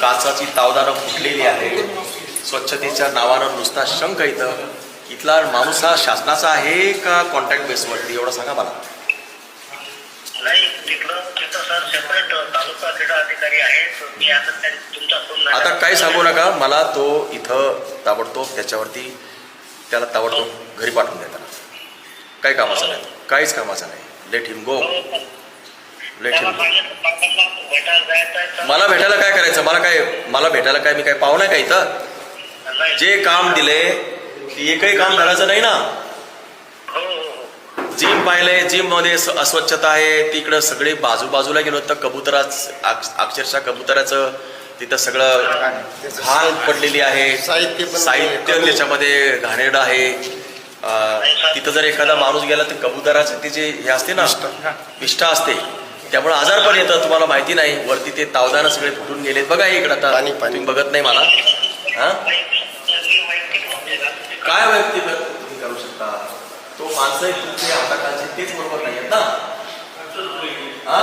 काचाची तावदानं फुटलेली आहे. स्वच्छतेच्या नावानं नुसता शंख इथं. इथला माणूस हा शासनाचा आहे का कॉन्ट्रॅक्ट बेसवरती एवढं सांगा मला. आता काही सांगू नका. मला तो इथं ताबडतोब त्याच्यावरती त्याला ताबडतोब घरी पाठवून त्याला काही कामाचा नाही. काहीच कामाचा नाही. लेट हिम गो तर- मला भेटायला काय करायचं? मला काय मला भेटायला काय मी काय पाहुणा आहे का इथं. जे काम दिले ते एकही काम करायचं नाही ना? हो हो हो. जिम पाहिले जिममध्ये अस्वच्छता आहे तिकडं सगळे बाजू बाजूला गेलो तर कबुतराच अक्ष- अक्षरशः कबुतराचं तिथं सगळं घाण पडलेली आहे. साहित्य पण साहित्य त्याच्यामध्ये घाणेरडं आहे. तिथं जर एखादा माणूस गेला तर कबुतराचं ते जे हे असते ना विष्ठा असते. त्यामुळे आजार पण येतं तुम्हाला माहिती नाही. वरती ते तावदानं सगळे फुटून गेलेत. बघा इकडं आता. पाणी- पाणी. तुम्ही बघत नाही मला. हा? वैयक्तिक काय व्यक्ती तुम्ही करू शकता? तो माणसं तुमचे हाताखालचे तेच बरोबर नाही आहेत ना. हा?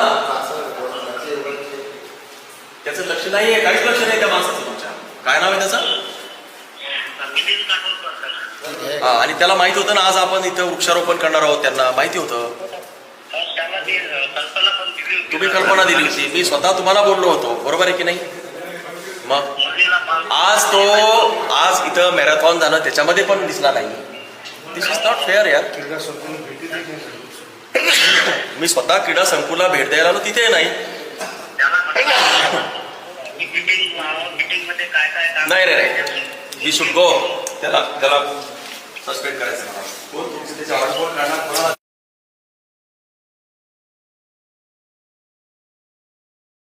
त्याचं लक्ष नाही आहे काहीच लक्ष नाही त्या माणसाचं तुमच्या. काय नाव आहे त्याचं. हा, आणि त्याला माहीत होतं ना आज आपण इथं वृक्षारोपण करणार आहोत त्यांना. माहिती होतं हो, त्याला ती कल्पना पण दिली होती. तुम्ही कल्पना दिली होती. मी स्वतः तुम्हाला बोललो होतो. बरोबर आहे की नाही? मग आज तो आज इथं मॅरेथॉन झालं त्याच्यामध्ये पण दिसला नाही. दिस इज नॉट फेअर यार. मी स्वतः क्रीडा संकुलला भेट द्यायला आलो तिथे नाही. नाही रे नाही. ही शुड गो त्याला त्याला सस्पेंड करायचं